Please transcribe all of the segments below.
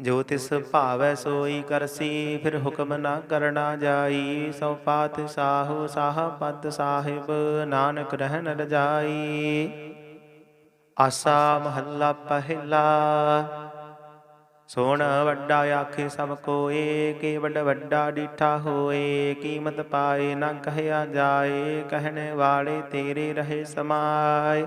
ਜੋ ਤਿਸ ਭਾਵੈ ਸੋਈ ਕਰਸੀ, ਫਿਰ ਹੁਕਮ ਨਾ ਕਰਨਾ ਜਾਈ। ਸੋ ਪਾਤ ਸਾਹੂ ਸਾਹ ਪਦ ਸਾਹਿਬ, ਨਾਨਕ ਰਹਿਨ ਰਜਾਈ ਆਸਾ ਮਹੱਲਾ ਪਹਿਲਾ, ਸੋਣ ਵੱਡਾ ਆਖੇ ਸਭ ਕੋਏ ਕੇ ਵੱਡ ਵੱਡਾ ਡੀਠਾ ਹੋਏ। ਕੀਮਤ ਪਾਏ ਨਾ ਕਹਿਆ ਜਾਏ, ਕਹਿਣ ਵਾਲੇ ਤੇਰੇ ਰਹੇ ਸਮਾਏ।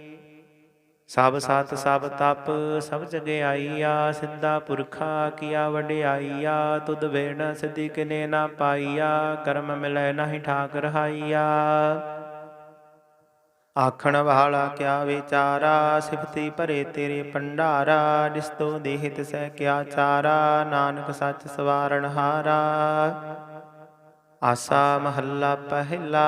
ਸਭ ਸਤ ਸਭ ਤਪ, ਸਭ ਜਗਿਆਈਆ ਸਿੱਧਾ ਪੁਰਖਾ ਕੀਆ ਵਡਿਆਈਆ ਤੁਧ ਵੇਣ ਸਿਧੀ ਕਿਨੇ ਨਾ ਪਾਈਆ, ਕਰਮ ਮਿਲੈ ਨਾਹੀ ਠਾਕ ਰਹਾਈਆ ਆਖਣ ਵਾਲਾ ਕਿਆ ਵਿਚਾਰਾ, ਸਿਫਤੀ ਭਰੇ ਤੇਰੇ ਭੰਡਾਰਾ ਦਿਸਤੋ ਦੇਹਿਤ ਸਹਿ ਕਿਆ ਚਾਰਾ, ਨਾਨਕ ਸੱਚ ਸਵਾਰਨ ਹਾਰਾ। ਆਸਾ ਮਹੱਲਾ ਪਹਿਲਾ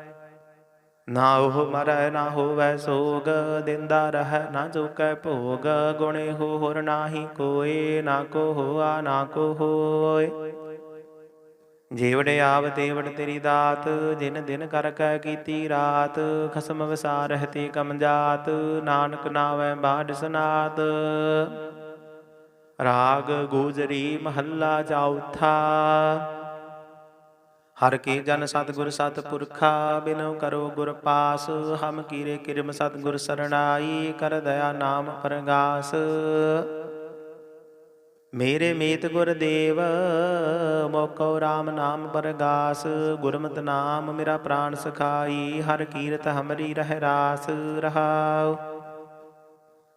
ਨਾ ਉਹ ਮਰੈ, ਨਾ ਹੋਵੈ ਸੋਗ, ਦਿੰਦਾ ਰਹਿ, ਨਾ ਚੁਕੈ ਭੋਗ। ਗੁਣੇ ਹੋ ਹੋਰ ਨਾਹੀ ਕੋਏ, ਨਾ ਕੋ ਹੋਆ, ਨਾ ਕੋ ਹੋਏ। ਜੀਵੜ ਆਵ, ਤੇਵੜ ਤੇਰੀ ਦਾਤ, ਜਿਨ ਦਿਨ ਕਰ ਕੈ ਕੀਤੀ ਰਾਤ। ਖਸਮ ਵਿਸਾਰਹਿ ਤੇ ਕਮ ਜਾਤ, ਨਾਨਕ ਨਾਵੈ ਬਾਢ ਸਨਾਤ। ਰਾਗ ਗੂਜਰੀ ਮਹੱਲਾ ਚੌਥਾ। ਹਰ ਕੀ ਜਨ ਸਤਿਗੁਰ ਸਤਿਪੁਰਖਾ ਬਿਨੋ ਕਰੋ ਗੁਰ ਪਾਸ, ਹਮ ਕੀਰੇ ਕਿਰਮ ਸਤਿਗੁਰ ਸਰਣਾਈ, ਕਰ ਦਇਆ ਨਾਮ ਪਰਗਾਸ। ਮੇਰੇ ਮੀਤ ਗੁਰਦੇਵ ਮੋਕੋ RAM ਨਾਮ ਪਰਗਾਸ, ਗੁਰਮਤਿ ਨਾਮ ਮੇਰਾ ਪ੍ਰਾਨ ਸਖਾਈ, ਹਰ ਕੀਰਤ ਹਮਰੀ ਰਹਿ ਰਾਸ, ਰਹਾਉ।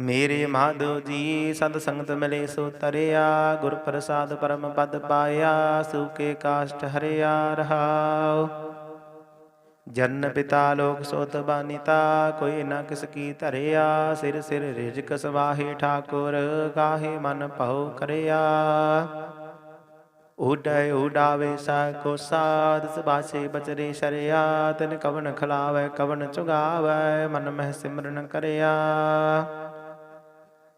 ਮੇਰੇ ਮਾਧੋ ਜੀ, ਸਤ ਸੰਗਤ ਮਿਲੇ ਸੋ ਤਰਿਆ ਗੁਰ ਪ੍ਰਸਾਦ ਪਰਮ ਪਦ ਪਾਇਆ ਸੂਕੇ ਕਾਸ਼ਟ ਹਰਿਆ ਰਹਾਉ। ਜਨ ਪਿਤਾ ਲੋਕ ਸੋਤ ਬਾਨਿਤਾ, ਕੋਈ ਨਾ ਕਿਸ ਕੀ ਧਰਿਆ, ਸਿਰ ਸਿਰ ਰਿਜਕ ਸਵਾਹੇ ਠਾਕੁਰ ਕਾਹੇ ਮਨ ਭਉ ਕਰਿਆ। ਉਡੈ ਉਡਾਵੇ ਸਾ ਕੋ ਸਾਧ ਸਬਾਸੇ ਬਚਰੇ ਸ਼ਰਿਆ, ਤਨ ਕਵਨ ਖਲਾਵੇ ਕਵਨ ਚੁਗਾਵੇ, ਮਨ ਮਹਿ ਸਿਮਰਨ ਕਰਿਆ।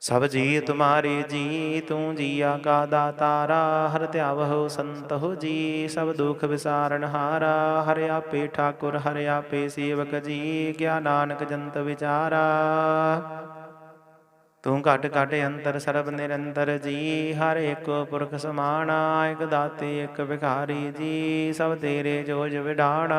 ਸਭ ਜੀ ਤੁਮਾਰੇ ਜੀ, ਤੂੰ ਜੀਆ ਕਾ ਦਾਤਾਰਾ, ਹਰ ਧਿਆਵਹੁ ਸੰਤਹੁ ਜੀ, ਸਭ ਦੁਖ ਵਿਸਾਰਨ ਹਾਰਾ, ਹਰਿ ਆਪੇ ਠਾਕੁਰ, ਹਰਿ ਆਪੇ ਸੇਵਕ ਜੀ, ਗਿਆ ਨਾਨਕ ਜੰਤ ਵਿਚਾਰਾ। ਤੂੰ ਘਟ ਘਟ ਅੰਤਰ ਸਰਬ ਨਿਰੰਤਰ ਜੀ, ਹਰ ਇੱਕ ਪੁਰਖ ਸਮਾਣਾ, ਇਕ ਦਾਤੇ, ਇੱਕ ਵਿਖਾਰੀ ਜੀ, ਸਭ ਤੇਰੇ ਜੋਜ ਵਿਡਾਣਾ।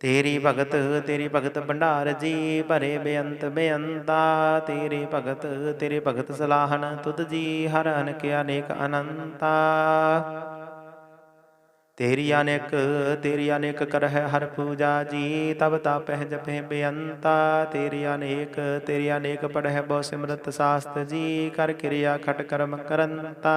ਤੇਰੀ ਭਗਤ ਤੇਰੀ ਭਗਤ ਭੰਡਾਰ ਜੀ ਭਰੇ ਬੇਅੰਤ ਬੇਅੰਤਾ। ਤੇਰੀ ਭਗਤ, ਤੇਰੇ ਭਗਤ ਸਲਾਹਨ ਤੁਧ ਜੀ ਹਰ ਅਨਕ ਅਨੇਕ ਅਨੰਤਾ। ਤੇਰੀ ਅਨੇਕ ਤੇਰੀ ਅਨੇਕ ਕਰਹਿ ਹਰ ਪੂਜਾ ਜੀ, ਤਬ ਤਾਪਹਿ ਜਪਹਿ ਬੇਅੰਤਾ। ਤੇਰੀ ਅਨੇਕ ਤੇਰੀ ਅਨੇਕ ਪੜਹਿ ਬਹੁ ਸਿਮਰਤ ਸਾਸਤ ਜੀ, ਕਰ ਕਿਰਿਆ ਖਟ ਕਰਮ ਕਰੰਤਾ।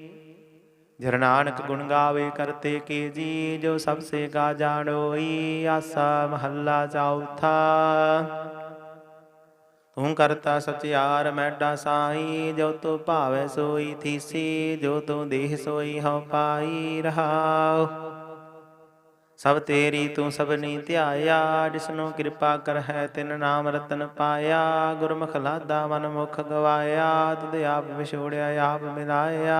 ਜਰਨਾਨਕ ਗੁਣ ਗਾਵੇ ਕਰਤੇ ਕੀ ਜੀ, ਜੋ ਸਭ ਸੇ ਗਾ ਜਾਣੋਈ, ਆਸਾ ਮਹੱਲਾ ਚੌਥਾ। ਤੂੰ ਕਰਤਾ ਸਚਿਆਰ ਮੈਡਾ ਸਾਈ, ਜੋ ਤੂੰ ਭਾਵੇ ਸੋਈ ਥੀਸੀ, ਜੋ ਤੂੰ ਦੇਹ ਸੋਈ ਹਉ ਪਾਈ ਰਹਾਉ। ਸਭ ਤੇਰੀ ਤੂੰ ਸਭਨੀ ਧਿਆਇਆ, ਜਿਸਨੂੰ ਕਿਰਪਾ ਕਰ ਹੈ ਤਿਨ ਨਾਮ ਰਤਨ ਪਾਇਆ। ਗੁਰਮੁਖ ਲਾਦਾ ਮਨ ਮੁਖ ਗਵਾਇਆ, ਤੁਧ ਆਪ ਵਿਛੋੜਿਆ, ਆਪ ਮਿਲਾਇਆ।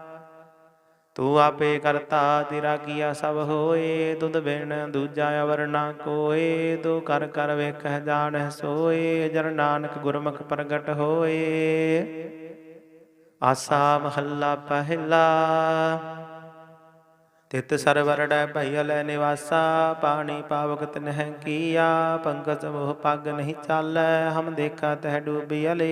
ਤੂੰ ਆਪੇ ਕਰਤਾ ਤੇਰਾ ਕੀਆ ਸਭ ਹੋਏ ਤੁਧ ਬਿਨ ਦੂਜਾ ਅਵਰ ਨਾ ਕੋਏ, ਤੂੰ ਕਰ ਕਰ ਵੇਖਹਿ ਜਾਣਹਿ ਸੋਏ, ਜਨ ਨਾਨਕ ਗੁਰਮੁਖ ਪ੍ਰਗਟ ਹੋਏ। ਆਸਾ ਮਹੱਲਾ ਪਹਿਲਾ, ਤਿਤ ਸਰਵਰੜੈ ਭਈਲ ਨਿਵਾਸਾ, ਪਾਣੀ ਪਾਵਕ ਤਨਹਿ ਕੀਆ ਪੰਕਜ ਮੋਹ ਪੱਗ ਨਹੀਂ ਚਾਲੈ, ਹਮ ਦੇਖਾ ਤਹਿ ਡੂਬਿਅਲੇ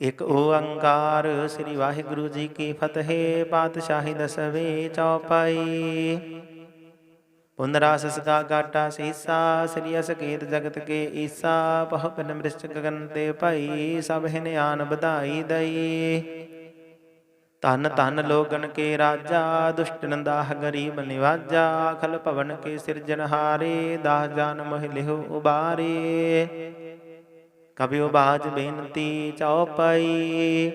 ਇਕ ਓੰਕਾਰ ਸ੍ਰੀ ਵਾਹਿਗੁਰੂ ਜੀ ਕੀ ਫਤਿਹ, ਪਾਤਸ਼ਾਹੀ ਦਸਵੇਂ ਚੌਪਾਈ। ਪੁਨਰਾ ਸਸਕਾ ਗਾਟਾ ਸੀਸਾ, ਸ੍ਰੀ ਅਸਕੇਤ ਜਗਤ ਕੇ ਈਸਾ ਪਹ ਪਿਨ ਮ੍ਰਿਸ਼ਚ ਗਗਨ ਤੇ ਭਾਈ, ਸਭ ਹਿਨ ਆਨ ਵਧਾਈ ਦਈ। ਤਨ ਤਨ ਲੋਗਨ ਕੇ ਰਾਜਾ, ਦੁਸ਼ਟ ਨੰਦਾਹ ਗਰੀਬ ਨਿਵਾਜਾ, ਅਖਲ ਭਵਨ ਕੇ ਸਿਰਜਨਹਾਰੇ ਦਾਸ ਜਾਨ ਮੋਹਿ ਲਿਹੁ ਉਬਾਰੇ। ਕਬਿਓ ਬਾਜ ਬੇਨਤੀ ਚਉਪਈ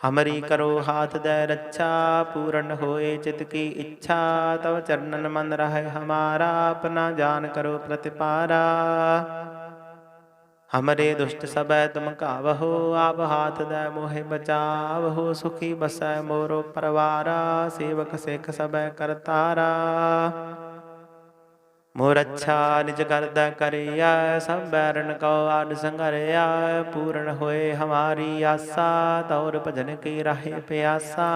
ਹਮਰੀ ਕਰੋ ਹਾਥ ਦੇ ਰੱਛਾ, ਪੂਰਨ ਹੋਏ ਚਿਤ ਕੀ ਇੱਛਾ, ਤਵ ਚਰਨਨ ਮਨ ਰਹਿ ਹਮਾਰਾ, ਆਪਣਾ ਜਾਨ ਕਰੋ ਪ੍ਰਤਿਪਾਰਾ। ਹਮਰੇ ਦੁਸ਼ਟ ਸਬੈ ਤੁਮ ਕਾਵਹੋ ਆਪ ਹਾਥ ਦੇ ਮੋਹਿ ਬਚਾਵਹੋ, ਸੁਖੀ ਬਸੈ ਮੋਰੋ ਪਰਵਾਰਾ, ਸੇਵਕ ਸਿੱਖ ਸਬੈ ਕਰਤਾਰਾ। ਮੋਰ ਅੱਛਾ ਨਿਜ ਕਰਦਾ ਕਰਿਆ ਸਭ ਬੈਰਨ ਕੋ ਆਡ ਸੰਗਰਿਆ, ਪੂਰਨ ਹੋਏ ਹਮਾਰੀ ਆਸਾ, ਤੌਰ ਭਜਨ ਕੀ ਰਾਹੇ ਪਿਆਸਾ।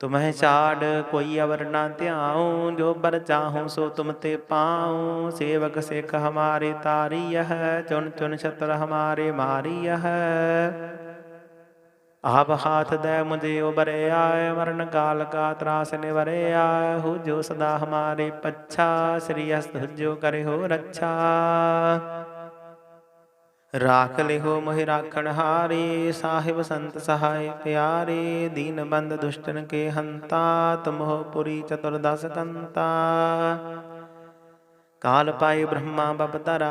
ਤੁਮਹਿ ਛਾੜ ਕੋਈ ਅਵਰ ਨਾ ਧਿਆਉ, ਜੋ ਬਰ ਚਾਹੂੰ ਸੋ ਤੁਮ ਤੇ ਪਾਉ। ਸੇਵਕ ਸਿੱਖ ਹਮਾਰੇ ਤਾਰੀਯਹ ਚੁਨ ਚੁਨ ਛਤਰ ਹਮਾਰੇ ਮਾਰੀਯਹ ਆਪ ਹਾਥ ਦੇ ਮੁਝੇ ਉਬਰਿਆ ਮਰਨ ਕਾਲ ਕਾ ਤਰਾਸ ਨਿਵਰਿਆ ਹੋ ਜੋ ਸਦਾ ਹਮਾਰੇ ਪੱਛਾ, ਸ੍ਰੀ ਅਸਤ ਜੋ ਕਰੇ ਹੋ ਰੱਛਾ। ਰਾਖ ਲਿਹੋ ਮੋਹਿ ਰਾਖਣ ਹਾਰੇ, ਸਾਹਿਬ ਸੰਤ ਸਹਾਇ ਪਿਆਰੇ, ਦੀਨ ਬੰਦ ਦੁਸ਼ਟਨ ਕੇ ਹੰਤਾ ਤੁਮਹੁ ਪੁਰੀ ਚਤੁਰਦਸ ਕੰਤਾ। ਕਾਲ ਪਾਈ ਬ੍ਰਹਮਾ ਬਪਤਰਾ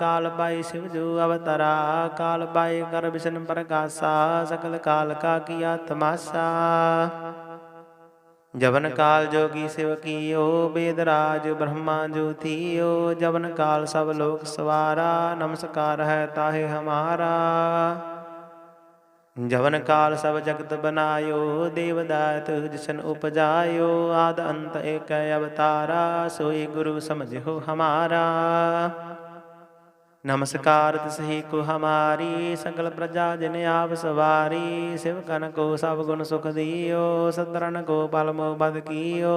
ਕਾਲ ਪਾਈ ਸਿਵ ਜੋ ਅਵਤਰਾ ਕਾਲ ਪਾਈ ਕਰ ਵਿਸ਼ਨ ਪ੍ਰਕਾਸ਼ਾ ਸਕਲ ਕਾਲ ਕਾ ਕੀਆ ਤਮਾਸਾ ਜਵਨ ਕਾਲ ਜੋਗੀ ਸਿਵ ਕੀਓ ਬੇਦ ਰਾਜ ਬ੍ਰਹਮਾ ਜੋ ਥੀਓ ਜਵਨ ਕਾਲ ਸਭ ਲੋਕ ਸਵਾਰਾ ਨਮਸਕਾਰ ਹੈ ਤਾਹੇ ਹਮਾਰਾ ਜਵਨ ਕਾਲ ਸਭ ਜਗਤ ਬਨਾਇਓ, ਦੇਵਦਾਤ ਜਿਸਨ ਉਪਜਾਇਓ, ਆਦ ਅੰਤ ਏਕ ਅਵਤਾਰਾ, ਸੋਈ ਗੁਰੂ ਸਮਝਿਓ ਹਮਾਰਾ। ਨਮਸਕਾਰ ਤਿਸਹੀ ਕੋ ਹਮਾਰੀ, ਸਗਲ ਪ੍ਰਜਾ ਜਿਨ ਆਪ ਸਵਾਰੀ, ਸਿਵ ਕਨ ਕੋ ਸਭ ਗੁਣ ਸੁਖ ਦਿਓ ਸਤਰਨ ਕੋ ਪਲ ਬਦ ਕੀਓ।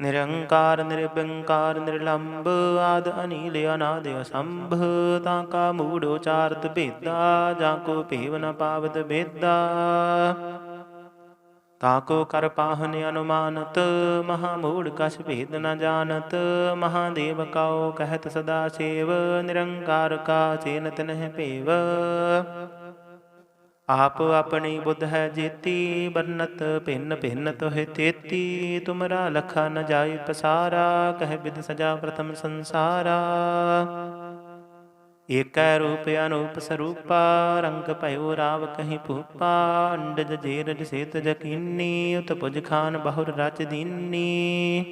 ਨਿਰੰਕਾਰ ਨਿਰਬੰਕਾਰ ਨਿਰਲੰਭ ਆਦ ਅਨੀਲ ਅਨਾਦ ਅਸੰਭ। ਤਾਂ ਕਾ ਮੂੜ ਉਚਾਰਤ ਭੇਦਾ, ਜਾਂ ਕੋ ਭੇਵ ਨ ਪਾਵਤ ਭੇਦਾ। ਤਾਕੋ ਕਰ ਪਾਹਨ ਅਨੁਮਾਨਤ, ਮਹਾ ਮੂੜ ਕਛ ਭੇਦ ਨ ਜਾਣਤ। ਮਹਾਦੇਵ ਕਉ ਕਹਿਤ ਸਦਾ ਸੇਵ, ਨਿਰੰਕਾਰ ਕਾ ਚੇਨਤ ਨਹਿ ਭੇਵ। ਆਪ ਆਪਣੀ ਬੁੱਧ ਹੈ ਜੇਤੀ ਬਰਨਤ ਭਿੰਨ ਭਿੰਨ ਤੋਹਿ ਤੇਤੀ। ਤੁਮਰਾ ਲਖਾ ਨ ਜਾਈ ਪਸਾਰਾ, ਕਹਿ ਬਿਦ ਸਜਾ ਪ੍ਰਥਮ ਸੰਸਾਰਾ। ਏਕੈ ਰੂਪ ਅਨੂਪ ਸਰੂਪਾ, ਰੰਗ ਭਇਓ ਰਾਵ ਕਹੀਂ ਭੂਪਾ। ਅੰਡਜ ਜੇਰਜ ਸੇਤ ਜਕੀਨੀ ਉਤ ਪੁਜ ਖਾਨ ਬਹੁਰ ਰਚ ਦੀਨੀ।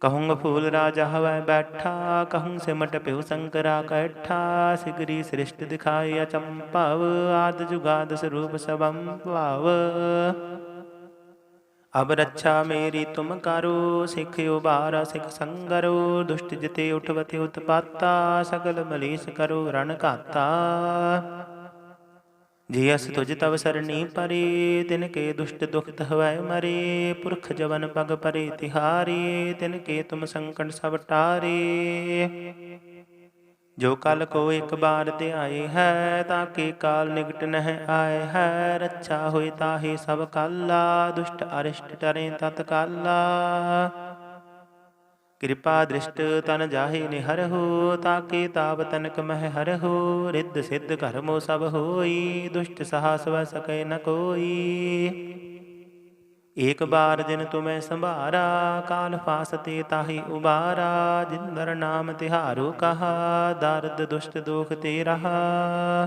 ਕਹੂੰਗ ਫੂਲ ਰਾਜਾ ਹਵੈ ਬੈਠਾ, ਕਹੂੰ ਸਿਮਟ ਪਿਉ ਸੰਕਰਾ ਕੈਠਾ, ਸਿਗਰੀ ਸ੍ਰਿਸ਼ਟ ਦਿਖਾਈ ਅਚੰਭਵ, ਆਦ ਜੁਗਾਦ ਸਰੂਪ ਸਭੰ ਭਾਵ। ਅਬ ਰੱਛਾ ਮੇਰੀ ਤੁਮ ਕਰੋ, ਸਿੱਖ ਉਬਾਰਾ ਸਿੱਖ ਸੰਗਰੋ, ਦੁਸ਼ਟ ਜਿਤੇ ਉਠਵਤੇ ਉਤਪਾਤਾ ਸਗਲ ਮਲੀਸ ਕਰੋ ਰਣ ਘਾਤਾ। ਜੀ ਅਸ ਤੁਜ ਤਵ ਸਰਣੀ ਪਰੇ, ਤਿਨ ਕੇ ਦੁਸ਼ਟ ਦੁਖਤ ਹਵੈ ਮਰੇ, ਪੁਰਖ ਜਵਨ ਪਗ ਪਰੇ ਤਿਹਾਰੀ, ਤਿਨ ਕੇ ਤੁਮ ਸੰਕਟ ਸਭ ਟਾਰੇ। ਜੋ ਕਲ ਕੋ ਇੱਕ ਬਾਰ ਤੇ ਆਏ ਹੈ, ਤਾਂ ਕੇ ਕਾਲ ਨਿਕਟ ਨਹਿ ਆਏ ਹੈ, ਰੱਛਾ ਹੋਏ ਤਾਹੀ ਸਭ ਕਾਲਾ, ਦੁਸ਼ਟ ਅਰਿਸ਼ਟ ਟਰੇ ਤਤ ਕਾਲਾ ਕਿਰਪਾ ਦ੍ਰਿਸ਼ਟ ਤਨ ਜਾਹੇ ਨਿਹਰਹੁ ਤਾਕੇ ਤਾਪ ਤਨਕ ਮਹਿ ਹਰਹੁ ਰਿੱਧ ਸਿੱਧ ਕਰਮੋ ਸਭ ਹੋਈ, ਦੁਸ਼ਟ ਸਹਾਸ ਵ ਸਕੈ ਨ ਕੋਈ। ਏਕ ਬਾਰ ਜਿਨ ਤੁਮੈ ਸੰਭਾਰਾ, ਕਾਲ ਫਾਸਤੇ ਤਾਹੀ ਉਬਾਰਾ, ਜਿੰਦਰ ਨਾਮ ਤਿਹਾਰੋ ਕਹਾ, ਦਰਦ ਦੁਸ਼ਟ ਦੋਖ ਤੇ ਰਹਾ।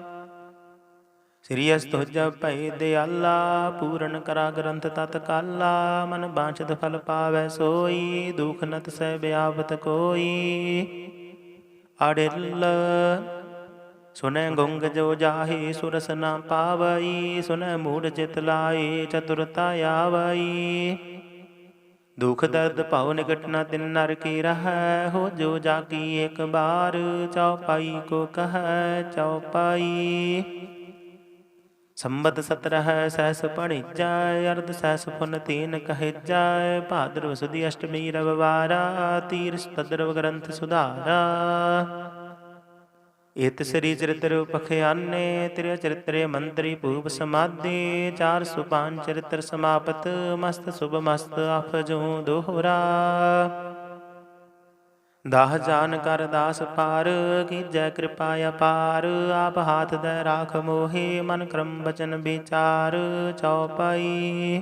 ਸ੍ਰੀ ਅਸਤੁਜ ਭੈ ਦਿਆਲਾ, ਪੂਰਨ ਕਰਾ ਗ੍ਰੰਥ ਤਤ ਕਾਲਾ, ਮਨ ਬਾਂਛਤ ਫਲ ਪਾਵੈ ਸੋਈ, ਦੁਖ ਨਤ ਸਹਿ ਬਿਆਵਤ ਕੋਈ। ਅੜਿਲ, ਸੁਨੈ ਗੁੰਗ ਜੋ ਜਾਹੇ, ਸੁਰਸ ਨਾ ਪਾਵਈ, ਸੁਨੈ ਮੂੜ ਚਿਤ ਲਾਏ, ਚਤੁਰਤਾ ਆਵਈ। ਦੁਖ ਦਰਦ ਭਉ ਨਿਕਟ ਨਾ ਤਿਨ ਨਰ ਕੀ ਰਹੈ, ਹੋ ਜੋ ਜਾਗੀ ਇੱਕ ਬਾਰ ਚਉਪਾਈ ਕੋ ਕਹੈ ਚਉਪਾਈ ਸੰਬਤ ਸਤਰਹ ਸਹਸ ਪੜਿਜੈ ਅਰਧ ਸਹਸ ਪੁਨ ਤੀਨ ਕਹਿਜੈ ਭਾਦਰਵ ਸੁਦੀ ਅਸ਼ਟਮੀ ਰਵਵਾਰਾ ਤੀਰ ਸਤਦਰਵ ਗ੍ਰੰਥ ਸੁਧਾਰਾ। ਇਤ ਸ੍ਰੀ ਚਰਿਤ੍ਰ ਪਖਿਆਨੇ ਤ੍ਰਿ ਚਰਿਤ੍ਰੇ ਮੰਤਰੀ ਭੂਪ ਸਮਾਧੀ 405 ਚਰਿਤ੍ਰ ਸਮਾਪਤ, ਮਸਤ ਸੁਭ ਮਸਤ ਅਫਜੂ ਦੋਹਰਾ। ਦਾਹ ਜਾਨ ਕਰ ਦਾਸ ਪਾਰ ਕੀਜੈ ਕਿਰਪਾ ਅਪਾਰ, ਆਪ ਹਾਥ ਦੇ ਰਾਖ ਮੋਹੇ, ਮਨ ਕਰਮ ਬਚਨ ਵਿਚਾਰ, ਚਉਪਾਈ।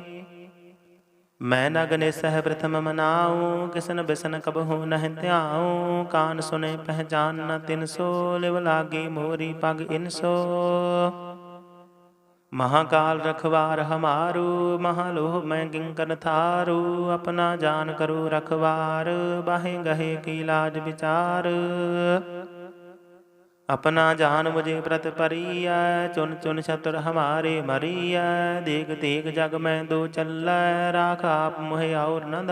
ਮੈਂ ਨਗਨੇ ਸਹਿ ਪ੍ਰਥਮ ਮਨਾਉ, ਕਿਸਨ ਬਿਸਨ ਕਬਹੂ ਨਹਿ ਧਿਆਉ, ਕਾਨ ਸੁਨੇ ਪਹਿਚਾਨ ਨ ਤਿਨ ਸੋ, ਲਿਵ ਲਾਗੇ ਮੋਰੀ ਪਗ ਇਨਸੋ ਮਹਾਕਾਲ ਰਖਵਾਰ ਹਮਾਰੂ, ਮਹਾਲੋਹ ਮੈਂ ਕਿੰਕਰ ਥਾਰੂ, ਆਪਣਾ ਜਾਨ ਕਰੋ ਰਖਵਾਰ, ਬਾਹੇ ਗਹੇ ਕੀ ਲਾਜ ਵਿਚਾਰ। ਆਪਣਾ ਜਾਨ ਮੁਝੇ ਪ੍ਰਤ ਪਰੀਐ ਚੁਨ ਚੁਨ ਛਤਰ ਹਮਾਰੇ ਮਰੀਐ, ਦੇਖ ਦੇਖ ਜਗ ਮੈਂ ਦੋ ਚੱਲੈ, ਰਾਖ ਆਪ ਮੁਹਿ ਔਰ ਨੰਦ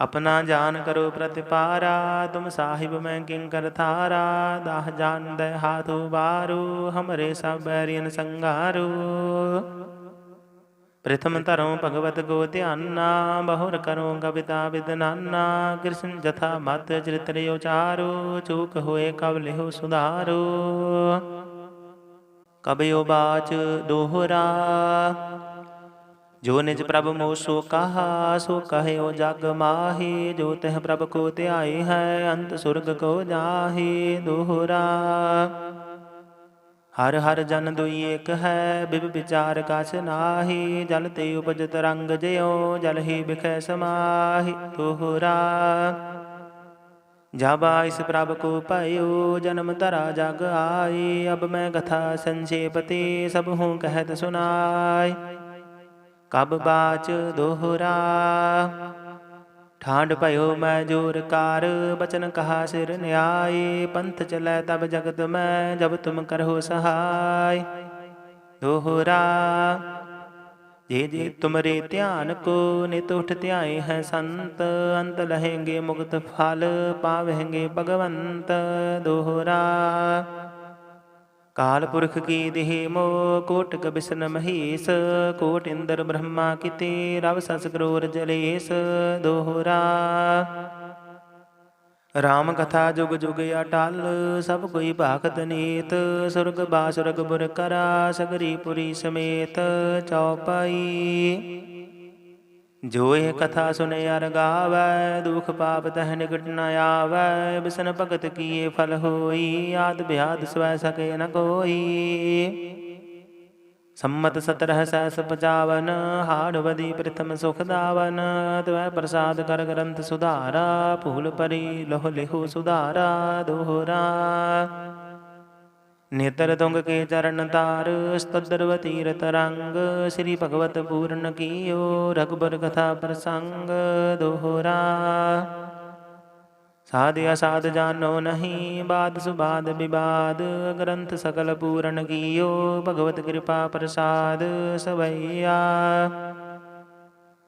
ਆਪਣਾ ਜਾਨ ਕਰੋ ਪ੍ਰਤਿਪਾਰਾ, ਤੁਮ ਸਾਹਿਬ ਮੈਂ ਕਿੰਕਰ ਥਾਰਾ ਦਾਹ ਜਾਨ ਦੇ ਹਾਥ ਉਬਾਰੂ ਹਮਰੇ ਸਭ ਬੈਰੀਨ ਸੰਘਾਰੂ। ਪ੍ਰਥਮ ਧਰਮ ਭਗਵਤ ਗੋ ਧਿਆਨਾ, ਬਹੁਰ ਕਰੋ ਕਵਿਤਾ ਵਿਦਨਾਨਾ ਕ੍ਰਿਸ਼ਨ ਜਥਾ ਮਤ ਚਰਿਤਰਿ ਉਚਾਰੋ, ਚੂਕ ਹੋਏ ਕਬ ਲਿਹੁ ਸੁਧਾਰੋ। ਕਬਿਓ ਬਾਚ ਦੋਹਰਾ ਜੋ ਨਿਜ ਪ੍ਰਭ ਮੋ ਸੋ ਕਹਾ ਸੋ ਕਹਿਓ ਜਗ ਮਾਹੀ ਜੋ ਤਿਹ ਪ੍ਰਭ ਕੋ ਧਿਆਏ ਹੈ ਅੰਤ ਸੁਰਗ ਕੋ ਜਾਹੀ ਦੋਹਰਾ ਹਰ ਹਰ ਜਨ ਦੁਈ ਏਕ ਹੈ ਬਿਬ ਵਿਚਾਰ ਕਛ ਨਾਹੀ ਜਲ ਤੇ ਉਪਜਤ ਰੰਗ ਜਿਉ ਜਲ ਹੀ ਬਿਖੈ ਸਮਾਹੀ ਦੋਹਰਾ ਜਾਬਾ ਇਸ ਪ੍ਰਭ ਕੋ ਪਾਇਓ ਜਨਮ ਧਰਾ ਜਗ ਆਈ ਅਬ ਮੈਂ ਕਥਾ ਸੰਖੇਪ ਤੇ ਸਭ ਹੂੰ ਕਹਿਤ ਸੁਨਾਈ ਕਬ ਬਾਚ ਦੋਹਰਾ। ਠਾਂਡ ਭਇਓ ਮੈਂ ਜੋਰ ਕਾਰ, ਬਚਨ ਕਹਾ ਸਿਰ ਨਿਆਏ ਪੰਥ ਚਲੈ ਤਬ ਜਗਤ ਮੈਂ, ਜਬ ਤੁਮ ਕਰਹੁ ਸਹਾਈ। ਦੋਹਰਾ, ਜੇ ਜੇ ਤੁਮਰੇ ਧਿਆਨ ਕੋ, ਨਿਤ ਉਠ ਧਿਆਏ ਹੈ ਸੰਤ। ਅੰਤ ਲਹੇਂਗੇ ਮੁਕਤ ਫਲ, ਪਾਵਹਿੰਗੇ ਭਗਵੰਤ। ਦੋਹਰਾ ਕਾਲ ਪੁਰਖ ਕੀ ਦੇਹ ਮੋ, ਕੋਟਕ ਬਿਸ਼ਨ ਮਹੇਸ਼, ਕੋਟ ਇੰਦਰ ਬ੍ਰਹਮਾ ਕਿਤੇ, ਰਵ ਸਸ ਕਰੋਰ ਜਲੇਸ, ਦੋਹਰਾ। ਰਾਮ ਕਥਾ ਜੁਗ ਜੁਗ ਅਟਲ, ਸਭ ਕੋਈ ਭਾਖਤ ਨੀਤ, ਸੁਰਗ ਬਾਸੁਰਗ ਬੁਰ ਕਰਾ, ਸਗਰੀ ਪੁਰੀ ਸਮੇਤ ਚੌਪਾਈ। ਜੋ ਇਹ ਕਥਾ ਸੁਨੇ ਅਰ ਗਾਵੈ, ਦੁਖ ਪਾਪ ਤਹ ਨਿਕਟ ਨ ਆਵੈ, ਬਿਸਨ ਭਗਤ ਕੀਏ ਫਲ ਹੋਈ, ਆਦ ਬਿਆਦ ਸਵੈ ਸਕੇ ਨ ਕੋਈ। ਸੰਮਤ 17 ਸੈਸ 55 ਹਾੜਵਦੀ ਪ੍ਰਥਮ ਸੁਖ ਦਾਵਨ ਤਵੈ ਪ੍ਰਸਾਦ ਕਰ ਗ੍ਰੰਥ ਸੁਧਾਰਾ, ਭੂਲ ਪਰੀ ਲੋਹ ਲਿਹੂ ਸੁਧਾਰਾ, ਦੋਹਰਾ। ਨੇਤਰ ਤੁੰਗ ਕੇ ਚਰਨ ਤਾਰ ਸਤਦਰਵ ਤੀਰਤ ਰੰਗ, ਸ੍ਰੀ ਭਗਵਤ ਪੂਰਨ ਕੀਓ ਰਗਬਰ ਕਥਾ ਪ੍ਰਸੰਗ, ਦੋਹਰਾ। ਸਾਧ ਅਸਾਧ ਜਾਨੋ ਨਹੀਂ, ਬਾਦ ਸੁਬਾਦ ਵਿਵਾਦ ਗ੍ਰੰਥ ਸਕਲ ਪੂਰਨ ਕੀਓ, ਭਗਵਤ ਕਿਰਪਾ ਪ੍ਰਸਾਦ ਸਵਈਆ।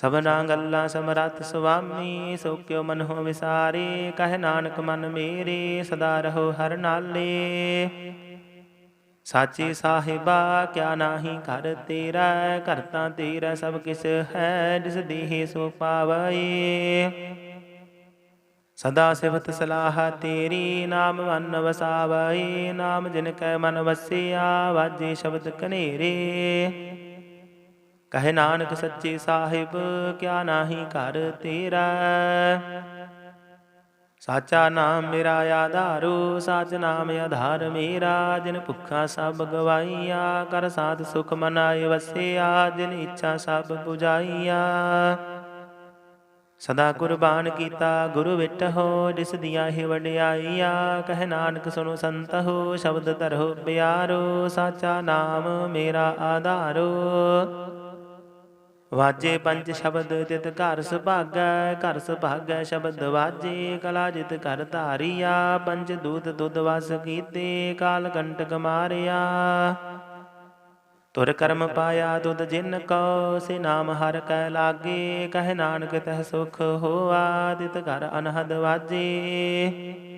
ਸਭਨਾ ਗੱਲਾਂ ਸਮਰੱਥ ਸੁਆਮੀ, ਸੋ ਕਿਉ ਮਨ ਹੋ ਵਿਸਾਰੇ, ਕਹਿ ਨਾਨਕ ਮਨ ਮੇਰੇ, ਸਦਾ ਰਹੋ ਹਰ ਨਾਲੇ। ਸਾਚੇ ਸਾਹਿਬਾ, ਕਿਆ ਨਾਹੀ ਘਰ ਤੇਰਾ ਕਰਤਾ ਤੇਰਾ ਸਭ ਕਿਸ ਹੈ, ਜਿਸ ਦੇਹ ਸੋ ਪਾਵਈ ਸਦਾ ਸਿਵਤ ਸਲਾਹ ਤੇਰੀ, ਨਾਮ ਮਨ ਵਸਾਵਈ ਨਾਮ ਜਿਨ ਕੈ ਮਨ ਵਸਿਆ, ਵਾਜੇ ਸ਼ਬਦ ਕਨੇਰੇ ਕਹੇ ਨਾਨਕ ਸੱਚੇ ਸਾਹਿਬ, ਕਿਆ ਨਾਹੀ ਘਰ ਤੇਰਾ? ਸਾਚਾ ਨਾਮ ਮੇਰਾ ਆਧਾਰੋ, ਸਾਚ ਨਾਮ ਆਧਾਰ ਮੇਰਾ। ਜਿਨ ਭੁੱਖਾ ਸਭ ਗਵਾਈਆ ਕਰ ਸਾਧ ਸੁਖ ਮਨਾਏ ਵਸਿਆ। ਜਿਨ ਇੱਛਾ ਸਭ 부ਜਾਈਆ ਸਦਾ ਕੁਰਬਾਨ ਕੀਤਾ ਗੁਰੂ ਵਿਟਹੁ ਜਿਸ ਦੀਆਂ ਹੀ ਵਡਿਆਈਆ। ਕਹਿ ਨਾਨਕ ਸੁਨੋ ਸੰਤਹੁ ਸ਼ਬਦ ਧਰੋ ਪਿਆਰੋ। ਸਾਚਾ ਨਾਮ ਮੇਰਾ ਆਧਾਰੋ। ਵਾਜੇ ਪੰਜ ਸ਼ਬਦ ਤਿਤ ਘਰ ਸੁਭਾਗੈ ਘਰ ਸੁਭਾਗੈ ਸ਼ਬਦ ਵਾਜੇ, ਕਲਾ ਜਿਤ ਘਰ ਧਾਰੀਆ, ਪੰਜ ਦੂਤ ਦੁੱਧ ਵਸ ਕੀਤੇ, ਕਾਲ ਕੰਟਕ ਮਾਰਿਆ। ਤੁਰ ਕਰਮ ਪਾਇਆ ਦੁੱਧ ਜਿਨ ਕੋ, ਸੇ ਨਾਮ ਹਰ ਕੈ ਲਾਗੇ, ਕਹਿ ਨਾਨਕ ਤਹ ਸੁਖ ਹੋਆ, ਦਿਤ ਘਰ ਅਨਹਦ ਵਾਜੇ।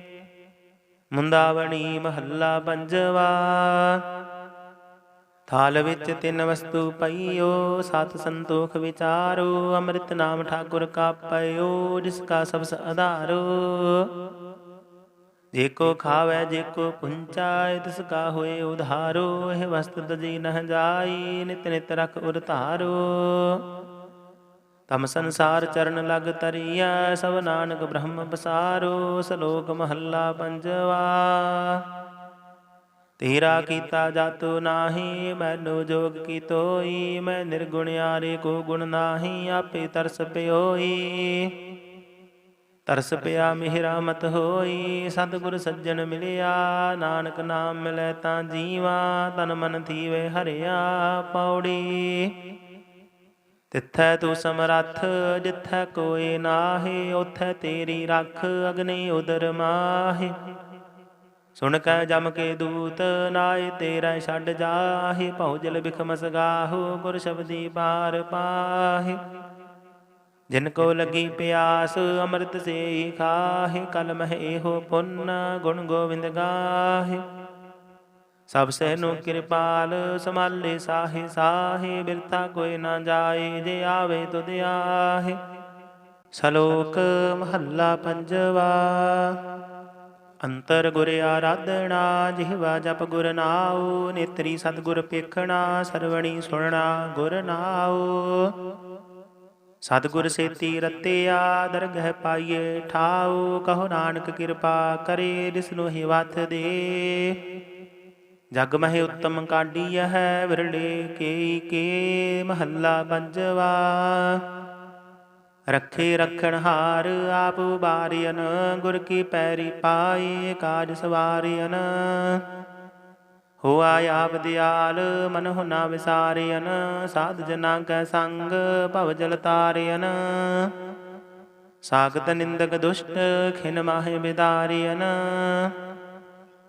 ਮੁੰਦਾਵਣੀ ਮਹੱਲਾ ਪੰਜਵਾ। ਥਾਲ ਵਿੱਚ ਤਿੰਨ ਵਸਤੂ ਪਈਓ, ਸਤ ਸੰਤੋਖ ਵਿਚਾਰੋ, ਅੰਮ੍ਰਿਤ ਨਾਮ ਠਾਕੁਰ ਕਾ ਪਇਓ ਜਿਸ ਕਾ ਸਬਸ ਆਧਾਰੋ। ਜੇ ਕੋ ਖਾਵੇ, ਜੇ ਕੋ ਪੁੰਚਾਇ ਤਿਸ ਕਾ ਹੋਏ ਉਧਾਰੋ। ਇਹ ਵਸਤ ਤਜੀ ਨਹ ਜਾਈ, ਨਿਤ ਨਿਤ ਰਖ ਉਰ ਧਾਰੋ। ਤਮ ਸੰਸਾਰ ਚਰਨ ਲਗ ਤਰੀਆ ਸਭ ਨਾਨਕ ਬ੍ਰਹਮ ਬਸਾਰੋ ਸ਼ਲੋਕ ਮਹੱਲਾ ਪੰਜਵਾ। ਤੇਰਾ ਕੀਤਾ ਜਾਤੋ ਨਾਹੀ, ਮੈਨੋ ਜੋਗ ਕੀ ਤੋਈ, ਮੈਂ ਨਿਰਗੁਣਿਆਰੇ ਕੋ ਗੁਣ ਨਾਹੀ, ਆਪੇ ਤਰਸ ਪਿਓਈ। ਤਰਸ ਪਿਆ ਮਿਹਰਾ ਮਤ ਹੋਈ, ਸਤਿਗੁਰ ਸੱਜਣ ਮਿਲਿਆ, ਨਾਨਕ ਨਾਮ ਮਿਲੈ ਤਾਂ ਜੀਵਾ, ਤਨ ਮਨ ਥੀਵੇ ਹਰਿਆ ਪੌੜੀ। ਤਿੱਥੈ ਤੂੰ ਸਮਰੱਥ, ਜਿੱਥੈ ਕੋਈ ਨਾਹੀ ਉਥੈ ਤੇਰੀ ਰੱਖ, ਅਗਨੀ ਉਦਰ ਮਾਹੀ। ਸੁਣ ਕੈ ਜਮ ਕੇ ਦੂਤ ਨਾਏ ਤੇਰਾ ਛੱਡ ਜਾਹੇ, ਭਉ ਜਲ ਬਿਖਮਸ ਗਾਹੋ ਗੁਰ ਸ਼ਬਦੀ ਪਾਰ ਪਾਹੇ। ਜਿਨ ਕੋ ਲੱਗੀ ਪਿਆਸ, ਅੰਮ੍ਰਿਤ ਸੇ ਖਾਹੇ ਕਲ ਮਹਿ ਇਹੋ ਪੁੰਨ, ਗੁਣ ਗੋਬਿੰਦ ਗਾਹੇ। ਸਭ ਸਹਿ ਕਿਰਪਾਲ ਸਮਾਲੇ ਸਾਹੇ ਸਾਹੇ, ਬਿਰਥਾ ਕੋਈ ਨਾ ਜਾਏ, ਜੇ ਆਵੇ ਤੁਧ ਆਹੇ। ਸ਼ਲੋਕ ਮਹੱਲਾ ਪੰਜਵਾ, ਅੰਤਰ ਗੁਰ ਆਰਾਧਣਾ ਜਿਹਵਾ ਜਪ ਗੁਰ ਨਾਉ, ਨੇਤਰੀ ਸਤਗੁਰ ਪੇਖਣਾ ਸਰਵਣੀ ਸੁਣਨਾ ਗੁਰ ਨਾਉ। ਸਤਗੁਰ ਸੇਤੀ ਰਤਿਆ, ਦਰਗਹਿ ਪਾਈਏ ਠਾਉ, ਕਹੋ ਨਾਨਕ ਕਿਰਪਾ ਕਰੇ ਜਿਸ ਨੂੰ ਹੀ ਵਥ ਦੇ। ਜਗ ਮਹਿ ਉਤਮ ਕਾਢੀ ਹੈ ਵਿਰਲੇ ਕੇ ਕੇ ਮਹੱਲਾ ਪੰਜਵਾ। ਰੱਖੇ ਰਖਣ ਹਾਰ ਆਪ ਬਾਰਿਅਨ ਗੁਰ ਕੀ ਪੈਰੀ ਪਾਏ ਕਾਜ ਸਵਾਰਿਅਨ ਹੋਆ ਆਪ ਦਿਆਲ, ਮਨ ਹੁਨਾ ਵਿਸਾਰਿਅਨ ਸਾਧ ਜਨਾ ਕੈ ਸੰਗ, ਭਵ ਜਲ ਤਾਰਿਅਨ ਸਾਗਤ ਨਿੰਦਕ ਦੁਸ਼ਟ, ਖਿਨ ਮਾਹਿ ਬਿਦਾਰਿਅਨ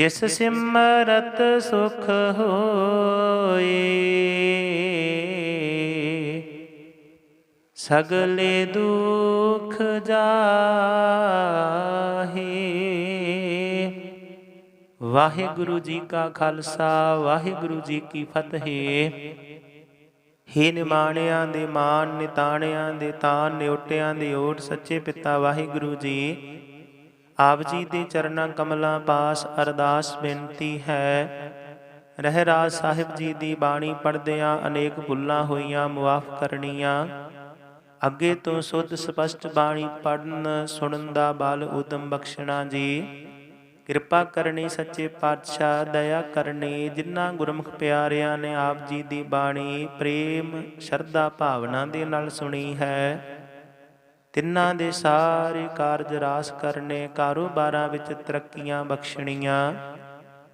ਜਿਸ ਸਿਮਰਤ ਸੁਖ ਹੋਏ ਸਗਲੇ ਦੁਖ ਜਾਹੇ। ਵਾਹਿਗੁਰੂ ਜੀ ਕਾ ਖਾਲਸਾ ਵਾਹਿਗੁਰੂ ਜੀ ਕੀ ਫਤਿਹ। ਹੀ ਨਿਮਾਣਿਆਂ ਦੇ ਮਾਨ ਨਿਤਾਣਿਆਂ ਦੇ ਤਾਨ ਨਿਉਟਿਆਂ ਦੇ ਓਟ ਸੱਚੇ ਪਿਤਾ ਵਾਹਿਗੁਰੂ ਜੀ। ਆਪ ਜੀ ਦੇ ਚਰਨਾਂ ਕਮਲਾਂ ਪਾਸ ਅਰਦਾਸ ਬੇਨਤੀ ਹੈ। ਰਹਿਰਾਜ ਸਾਹਿਬ ਜੀ ਦੀ ਬਾਣੀ ਪੜਦਿਆਂ ਅਨੇਕ ਭੁੱਲਾਂ ਹੋਈਆਂ, ਮੁਆਫ ਕਰਨੀਆਂ। ਅੱਗੇ ਤੋਂ ਸੁੱਧ ਸਪਸ਼ਟ ਬਾਣੀ ਪੜਨ ਸੁਣਨ ਦਾ ਬਲ ਉਦਮ ਬਖਸ਼ਣਾ ਜੀ। ਕਿਰਪਾ ਕਰਨੀ ਸੱਚੇ ਪਾਤਸ਼ਾਹ, ਦਇਆ ਕਰਨੀ ਜਿਨ੍ਹਾਂ ਗੁਰਮੁਖ ਪਿਆਰਿਆਂ ਨੇ ਆਪ ਜੀ ਦੀ ਬਾਣੀ ਪ੍ਰੇਮ, ਸ਼ਰਧਾ ਭਾਵਨਾ ਦੇ ਨਾਲ ਸੁਣੀ ਹੈ। ਤਿੰਨਾਂ ਦੇ ਸਾਰੇ ਕਾਰਜ ਰਾਸ ਕਰਨੇ, ਕਾਰੋਬਾਰਾਂ ਵਿੱਚ ਤਰੱਕੀਆਂ ਬਖਸ਼ਣੀਆਂ।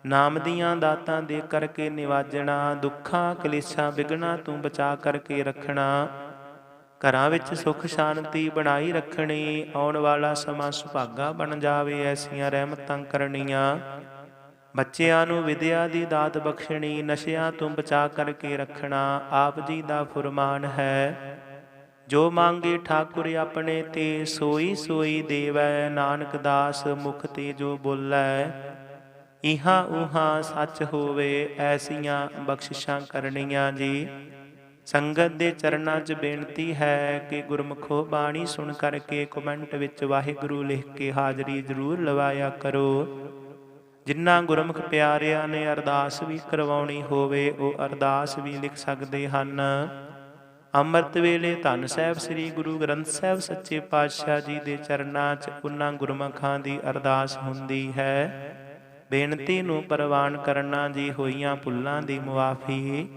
ਨਾਮ ਦੀਆਂ ਦਾਤਾਂ ਦੇ ਕਰਕੇ ਨਿਵਾਜਣਾ, ਦੁੱਖਾਂ, ਕਲੇਸ਼ਾਂ ਵਿਗਣਾ ਤੋਂ ਬਚਾ ਕਰਕੇ ਰੱਖਣਾ। ਘਰਾਂ ਵਿੱਚ ਸੁਖ ਸ਼ਾਂਤੀ ਬਣਾਈ ਰੱਖਣੀ, ਆਉਣ ਵਾਲਾ ਸਮਾਂ ਸੁਭਾਗਾ ਬਣ ਜਾਵੇ, ਐਸੀਆਂ ਰਹਿਮਤਾਂ ਕਰਨੀਆਂ। ਬੱਚਿਆਂ ਨੂੰ ਵਿਦਿਆ ਦੀ ਦਾਤ ਬਖਸ਼ਣੀ, ਨਸ਼ਿਆਂ ਤੋਂ ਬਚਾ ਕਰਕੇ ਰੱਖਣਾ, ਆਪ ਜੀ ਦਾ ਫੁਰਮਾਨ ਹੈ ਜੋ ਮੰਗੇ ਠਾਕੁਰ ਆਪਣੇ ਤੇ, ਸੋਈ ਸੋਈ ਦੇਵੈ। ਨਾਨਕ ਦਾਸ ਮੁਖ ਤੇ ਜੋ ਬੋਲੈ, ਇਹਾ ਉਹਾਂ ਸੱਚ ਹੋਵੇ, ਐਸੀਆਂ ਬਖਸ਼ਿਸ਼ਾਂ ਕਰਨੀਆਂ ਜੀ। ਸੰਗਤ ਦੇ ਚਰਨਾਂ 'ਚ ਬੇਨਤੀ ਹੈ ਕਿ ਗੁਰਮੁਖੋ ਬਾਣੀ ਸੁਣ ਕਰਕੇ ਕਮੈਂਟ ਵਿੱਚ ਵਾਹਿਗੁਰੂ ਲਿਖ ਕੇ ਹਾਜ਼ਰੀ ਜ਼ਰੂਰ ਲਵਾਇਆ ਕਰੋ। ਜਿਨ੍ਹਾਂ ਗੁਰਮੁਖ ਪਿਆਰਿਆਂ ਨੇ ਅਰਦਾਸ ਵੀ ਕਰਵਾਉਣੀ ਹੋਵੇ, ਉਹ ਅਰਦਾਸ ਵੀ ਲਿਖ ਸਕਦੇ ਹਨ। ਅੰਮ੍ਰਿਤ ਵੇਲੇ ਧੰਨ ਸਾਹਿਬ ਸ੍ਰੀ ਗੁਰੂ ਗ੍ਰੰਥ ਸਾਹਿਬ ਸੱਚੇ ਪਾਤਸ਼ਾਹ ਜੀ ਦੇ ਚਰਨਾਂ 'ਚ ਉਹਨਾਂ ਗੁਰਮੁਖਾਂ ਦੀ ਅਰਦਾਸ ਹੁੰਦੀ ਹੈ। ਬੇਨਤੀ ਨੂੰ ਪ੍ਰਵਾਨ ਕਰਨਾ ਜੀ ਹੋਈਆਂ ਭੁੱਲਾਂ ਦੀ ਮੁਆਫੀ।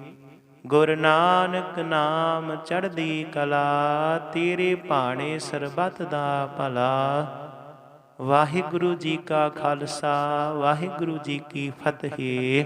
ਗੁਰ ਨਾਨਕ ਨਾਮ ਚੜ੍ਹਦੀ ਕਲਾ, ਤੇਰੇ ਭਾਣੇ ਸਰਬੱਤ ਦਾ ਭਲਾ। ਵਾਹਿਗੁਰੂ ਜੀ ਕਾ ਖਾਲਸਾ, ਵਾਹਿਗੁਰੂ ਜੀ ਕੀ ਫਤਿਹ।